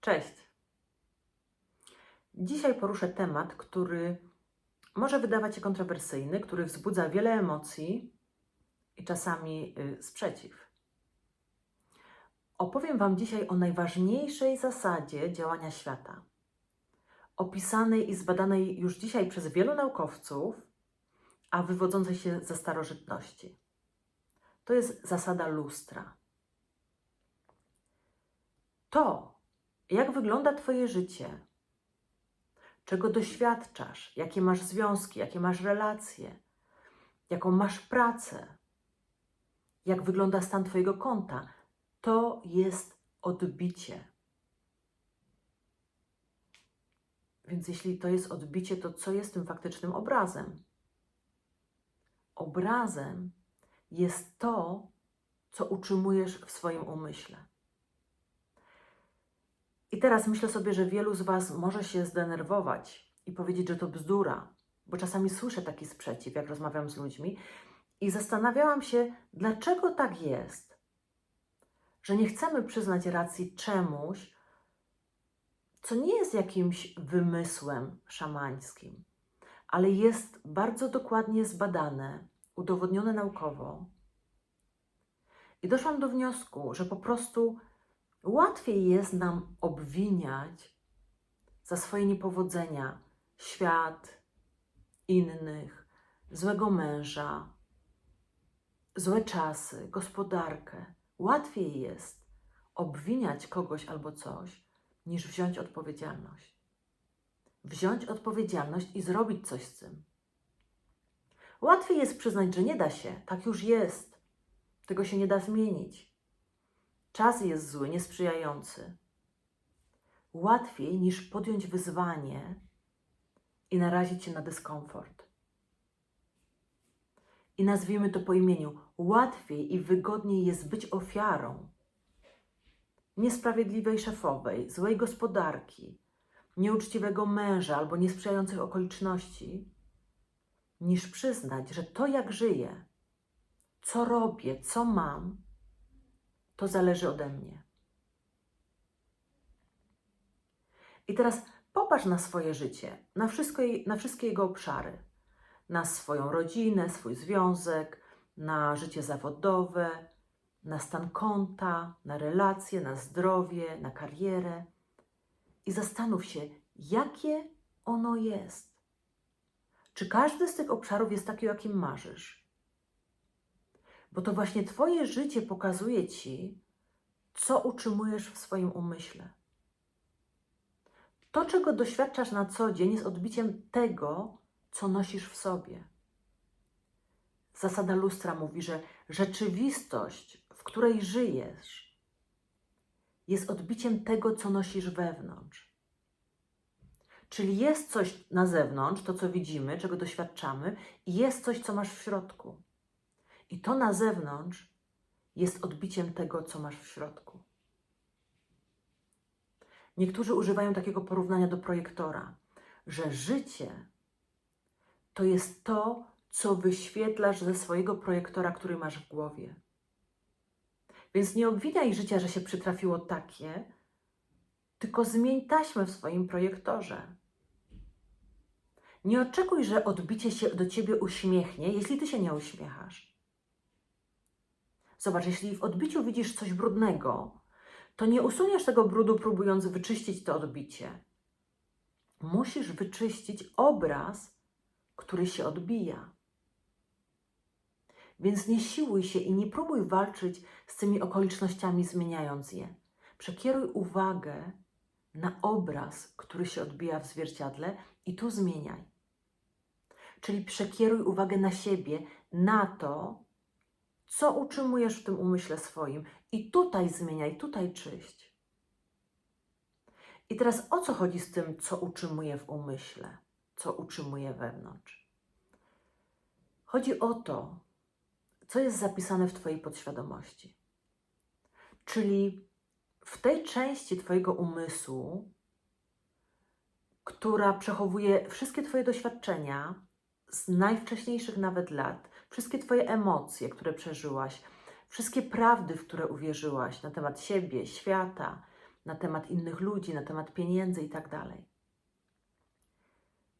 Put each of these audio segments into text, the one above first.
Cześć. Dzisiaj poruszę temat, który może wydawać się kontrowersyjny, który wzbudza wiele emocji i czasami y, sprzeciw. Opowiem Wam dzisiaj o najważniejszej zasadzie działania świata, opisanej i zbadanej już dzisiaj przez wielu naukowców, a wywodzącej się ze starożytności. To jest zasada lustra. To, jak wygląda Twoje życie, czego doświadczasz, jakie masz związki, jakie masz relacje, jaką masz pracę, jak wygląda stan Twojego konta, to jest odbicie. Więc jeśli to jest odbicie, to co jest tym faktycznym obrazem? Obrazem jest to, co utrzymujesz w swoim umyśle. I teraz myślę sobie, że wielu z Was może się zdenerwować i powiedzieć, że to bzdura, bo czasami słyszę taki sprzeciw, jak rozmawiam z ludźmi, i zastanawiałam się, dlaczego tak jest, że nie chcemy przyznać racji czemuś, co nie jest jakimś wymysłem szamańskim, ale jest bardzo dokładnie zbadane, udowodnione naukowo. I doszłam do wniosku, że po prostu łatwiej jest nam obwiniać za swoje niepowodzenia świat, innych, złego męża, złe czasy, gospodarkę. Łatwiej jest obwiniać kogoś albo coś, niż wziąć odpowiedzialność. Wziąć odpowiedzialność i zrobić coś z tym. Łatwiej jest przyznać, że nie da się, tak już jest, tego się nie da zmienić. Czas jest zły, niesprzyjający. Łatwiej niż podjąć wyzwanie i narazić się na dyskomfort. I nazwijmy to po imieniu. Łatwiej i wygodniej jest być ofiarą niesprawiedliwej szefowej, złej gospodarki, nieuczciwego męża albo niesprzyjających okoliczności, niż przyznać, że to jak żyję, co robię, co mam, to zależy ode mnie. I teraz popatrz na swoje życie, na, wszystko, na wszystkie jego obszary, na swoją rodzinę, swój związek, na życie zawodowe, na stan konta, na relacje, na zdrowie, na karierę i zastanów się, jakie ono jest. Czy każdy z tych obszarów jest taki, o jakim marzysz? Bo to właśnie Twoje życie pokazuje Ci, co utrzymujesz w swoim umyśle. To, czego doświadczasz na co dzień, jest odbiciem tego, co nosisz w sobie. Zasada lustra mówi, że rzeczywistość, w której żyjesz, jest odbiciem tego, co nosisz wewnątrz. Czyli jest coś na zewnątrz, to co widzimy, czego doświadczamy, i jest coś, co masz w środku. I to na zewnątrz jest odbiciem tego, co masz w środku. Niektórzy używają takiego porównania do projektora, że życie to jest to, co wyświetlasz ze swojego projektora, który masz w głowie. Więc nie obwiniaj życia, że się przytrafiło takie, tylko zmień taśmę w swoim projektorze. Nie oczekuj, że odbicie się do ciebie uśmiechnie, jeśli ty się nie uśmiechasz. Zobacz, jeśli w odbiciu widzisz coś brudnego, to nie usuniesz tego brudu, próbując wyczyścić to odbicie. Musisz wyczyścić obraz, który się odbija. Więc nie siłuj się i nie próbuj walczyć z tymi okolicznościami, zmieniając je. Przekieruj uwagę na obraz, który się odbija w zwierciadle i tu zmieniaj. Czyli przekieruj uwagę na siebie, na to, co utrzymujesz w tym umyśle swoim i tutaj zmieniaj, tutaj czyść. I teraz o co chodzi z tym, co utrzymuje w umyśle, co utrzymuje wewnątrz? Chodzi o to, co jest zapisane w Twojej podświadomości. Czyli w tej części Twojego umysłu, która przechowuje wszystkie Twoje doświadczenia z najwcześniejszych nawet lat, wszystkie Twoje emocje, które przeżyłaś, wszystkie prawdy, w które uwierzyłaś na temat siebie, świata, na temat innych ludzi, na temat pieniędzy i tak.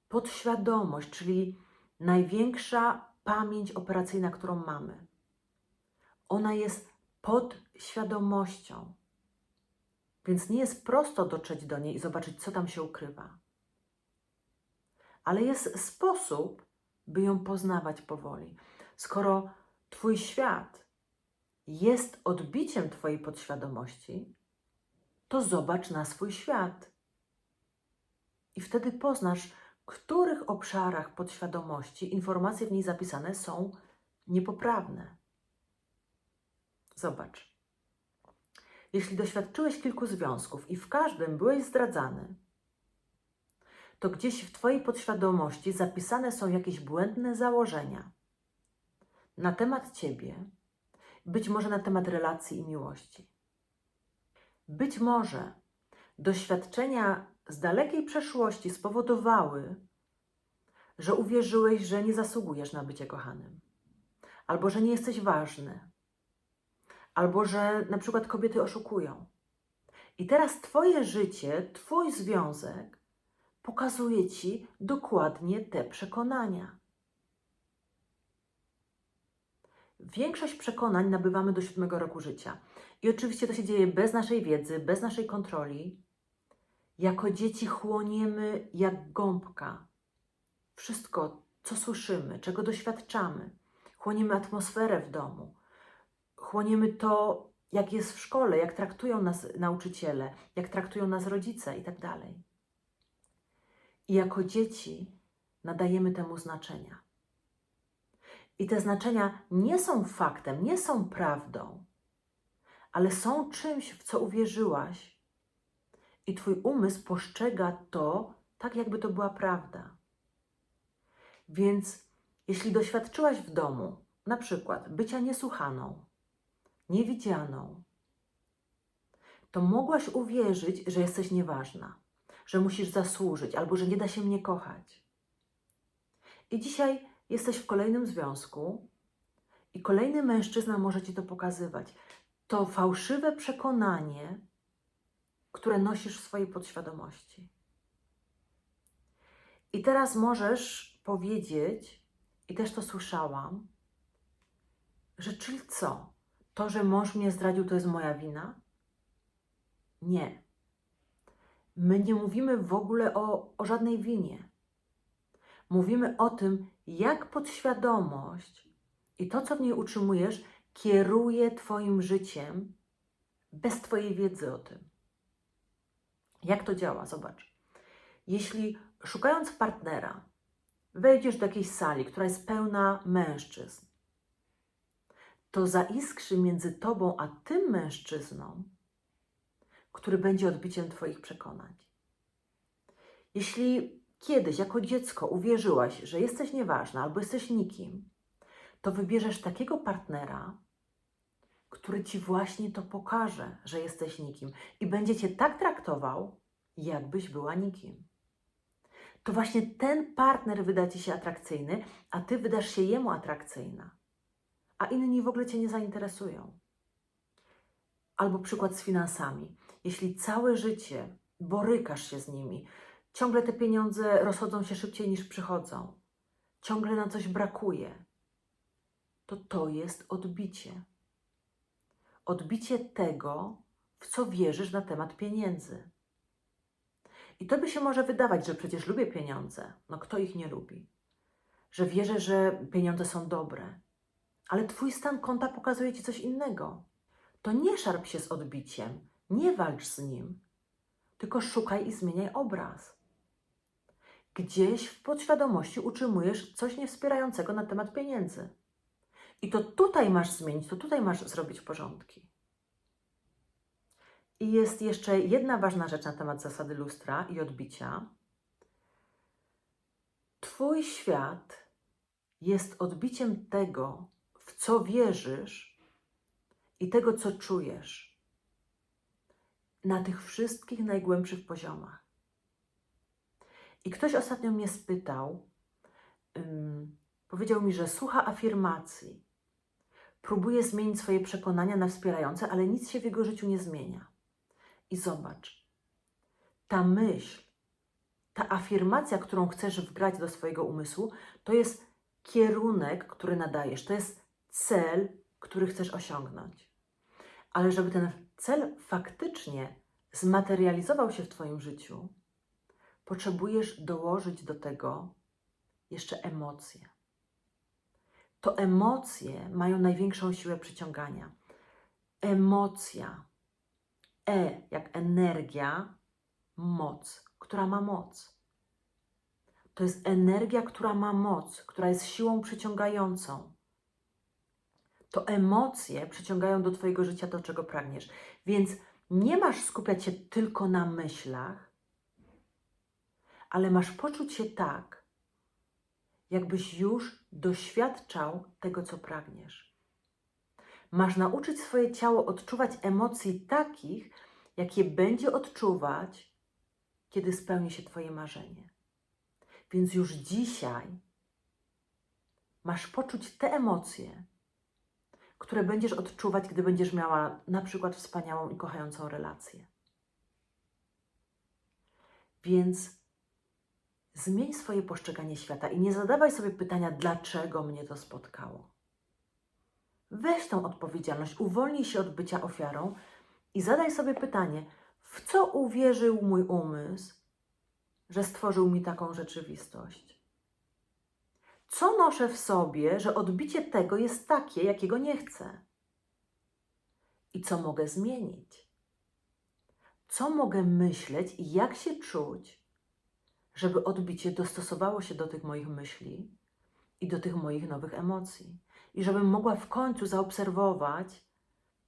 Podświadomość, czyli największa pamięć operacyjna, którą mamy. Ona jest pod świadomością. Więc nie jest prosto dotrzeć do niej i zobaczyć, co tam się ukrywa. Ale jest sposób, by ją poznawać powoli. Skoro Twój świat jest odbiciem Twojej podświadomości, to zobacz na swój świat. I wtedy poznasz, w których obszarach podświadomości informacje w niej zapisane są niepoprawne. Zobacz. Jeśli doświadczyłeś kilku związków i w każdym byłeś zdradzany, to gdzieś w Twojej podświadomości zapisane są jakieś błędne założenia na temat Ciebie, być może na temat relacji i miłości. Być może doświadczenia z dalekiej przeszłości spowodowały, że uwierzyłeś, że nie zasługujesz na bycie kochanym, albo że nie jesteś ważny, albo że na przykład kobiety oszukują. I teraz Twoje życie, Twój związek pokazuje Ci dokładnie te przekonania. Większość przekonań nabywamy do siódmego roku życia. I oczywiście to się dzieje bez naszej wiedzy, bez naszej kontroli. Jako dzieci chłoniemy jak gąbka wszystko, co słyszymy, czego doświadczamy. Chłoniemy atmosferę w domu, chłoniemy to, jak jest w szkole, jak traktują nas nauczyciele, jak traktują nas rodzice itd. I jako dzieci nadajemy temu znaczenia. I te znaczenia nie są faktem, nie są prawdą, ale są czymś, w co uwierzyłaś, i Twój umysł postrzega to tak, jakby to była prawda. Więc jeśli doświadczyłaś w domu, na przykład bycia niesłuchaną, niewidzianą, to mogłaś uwierzyć, że jesteś nieważna, że musisz zasłużyć albo że nie da się mnie kochać. I dzisiaj jesteś w kolejnym związku i kolejny mężczyzna może ci to pokazywać. To fałszywe przekonanie, które nosisz w swojej podświadomości. I teraz możesz powiedzieć, i też to słyszałam, że czyli co? To, że mąż mnie zdradził, to jest moja wina? Nie. My nie mówimy w ogóle o, o żadnej winie. Mówimy o tym, jak podświadomość i to, co w niej utrzymujesz, kieruje Twoim życiem bez Twojej wiedzy o tym. Jak to działa? Zobacz. Jeśli szukając partnera, wejdziesz do jakiejś sali, która jest pełna mężczyzn, to zaiskrzy między tobą a tym mężczyzną, który będzie odbiciem Twoich przekonań. Jeśli kiedyś jako dziecko uwierzyłaś, że jesteś nieważna albo jesteś nikim, to wybierzesz takiego partnera, który ci właśnie to pokaże, że jesteś nikim i będzie cię tak traktował, jakbyś była nikim. To właśnie ten partner wyda ci się atrakcyjny, a ty wydasz się jemu atrakcyjna, a inni w ogóle cię nie zainteresują. Albo przykład z finansami. Jeśli całe życie borykasz się z nimi, ciągle te pieniądze rozchodzą się szybciej niż przychodzą, ciągle na coś brakuje, to to jest odbicie. Odbicie tego, w co wierzysz na temat pieniędzy. I to by się może wydawać, że przecież lubię pieniądze. No kto ich nie lubi? Że wierzę, że pieniądze są dobre. Ale Twój stan konta pokazuje Ci coś innego. To nie szarp się z odbiciem, nie walcz z nim, tylko szukaj i zmieniaj obraz. Gdzieś w podświadomości utrzymujesz coś niewspierającego na temat pieniędzy. I to tutaj masz zmienić, to tutaj masz zrobić porządki. I jest jeszcze jedna ważna rzecz na temat zasady lustra i odbicia. Twój świat jest odbiciem tego, w co wierzysz i tego, co czujesz na tych wszystkich najgłębszych poziomach. I ktoś ostatnio mnie spytał, um, powiedział mi, że słucha afirmacji, próbuje zmienić swoje przekonania na wspierające, ale nic się w jego życiu nie zmienia. i zobacz. Ta myśl, ta afirmacja, którą chcesz wgrać do swojego umysłu, to jest kierunek, który nadajesz, to jest cel, który chcesz osiągnąć. Ale żeby ten cel faktycznie zmaterializował się w Twoim życiu, potrzebujesz dołożyć do tego jeszcze emocje. To emocje mają największą siłę przyciągania. Emocja, E jak energia, moc, która ma moc. To jest energia, która ma moc, która jest siłą przyciągającą. To emocje przyciągają do Twojego życia to, czego pragniesz. Więc nie masz skupiać się tylko na myślach, ale masz poczuć się tak, jakbyś już doświadczał tego, co pragniesz. Masz nauczyć swoje ciało odczuwać emocji takich, jakie będzie odczuwać, kiedy spełni się Twoje marzenie. Więc już dzisiaj masz poczuć te emocje, które będziesz odczuwać, gdy będziesz miała na przykład wspaniałą i kochającą relację. Więc zmień swoje postrzeganie świata i nie zadawaj sobie pytania, dlaczego mnie to spotkało. Weź tą odpowiedzialność, uwolnij się od bycia ofiarą i zadaj sobie pytanie, w co uwierzył mój umysł, że stworzył mi taką rzeczywistość? Co noszę w sobie, że odbicie tego jest takie, jakiego nie chcę? I co mogę zmienić? Co mogę myśleć i jak się czuć, żeby odbicie dostosowało się do tych moich myśli i do tych moich nowych emocji? I żebym mogła w końcu zaobserwować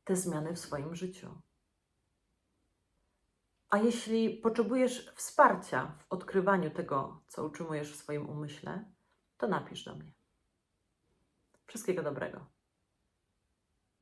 te zmiany w swoim życiu. A jeśli potrzebujesz wsparcia w odkrywaniu tego, co utrzymujesz w swoim umyśle, to napisz do mnie. Wszystkiego dobrego.